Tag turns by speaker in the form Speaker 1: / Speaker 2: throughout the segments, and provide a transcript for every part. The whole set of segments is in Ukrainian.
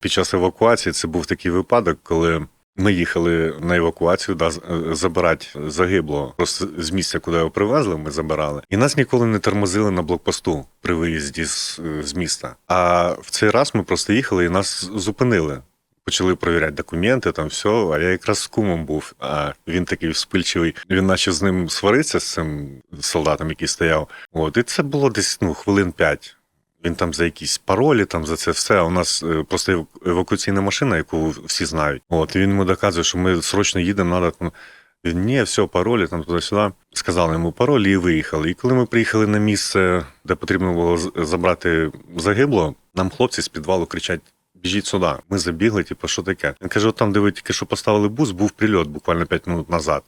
Speaker 1: Під час евакуації це був такий випадок, коли ми їхали на евакуацію, да, е, забирати загиблого. Просто з місця, куди його привезли, ми забирали. І нас ніколи не тормозили на блокпосту при виїзді з, з міста. А в цей раз ми просто їхали і нас зупинили. Почали перевіряти документи, там все. А я якраз з кумом був. А він такий вспильчивий. Він наче з ним свариться з цим солдатом, який стояв. От, і це було десь ну, хвилин п'ять. Він там за якісь паролі, там за це все. У нас е, просто евакуаційна машина, яку всі знають. От він йому доказує, що ми срочно їдемо, треба там. Ні, все, паролі там туди-сюди. Сказали йому паролі і виїхали. І коли ми приїхали на місце, де потрібно було забрати загиблого, нам хлопці з підвалу кричать: біжіть сюди. Ми забігли, типу, що таке? Він каже: от там, ви тільки що поставили бус, був прильот буквально 5 минут назад.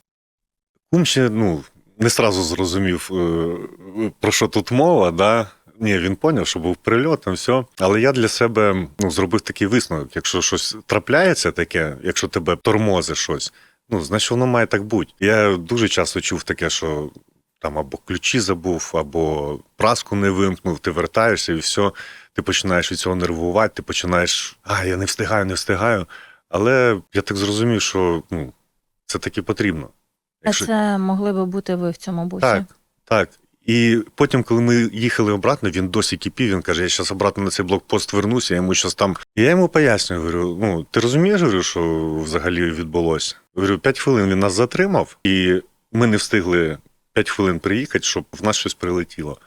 Speaker 1: Кум ще ну, не сразу зрозумів, е, про що тут мова, да. Ні, він поняв, що був прильот, там все. Але я для себе ну, зробив такий висновок. Якщо щось трапляється таке, якщо тебе тормозить щось, ну, значить воно має так бути. Я дуже часто чув таке, що там або ключі забув, або праску не вимкнув, ти вертаєшся і все, ти починаєш від цього нервувати, ти починаєш, а, я не встигаю, не встигаю. Але я так зрозумів, що ну, це таки потрібно.
Speaker 2: А це могли би бути ви в цьому бусі?
Speaker 1: Так, так. І потім, коли ми їхали обратно, він досі кипів. Він каже: я зараз обратно на цей блокпост вернуся, я йому щось там. І я йому пояснюю, говорю: ну ти розумієш, говорю, що взагалі відбулося? Говорю, п'ять хвилин він нас затримав, і ми не встигли п'ять хвилин приїхати, щоб в нас щось прилетіло.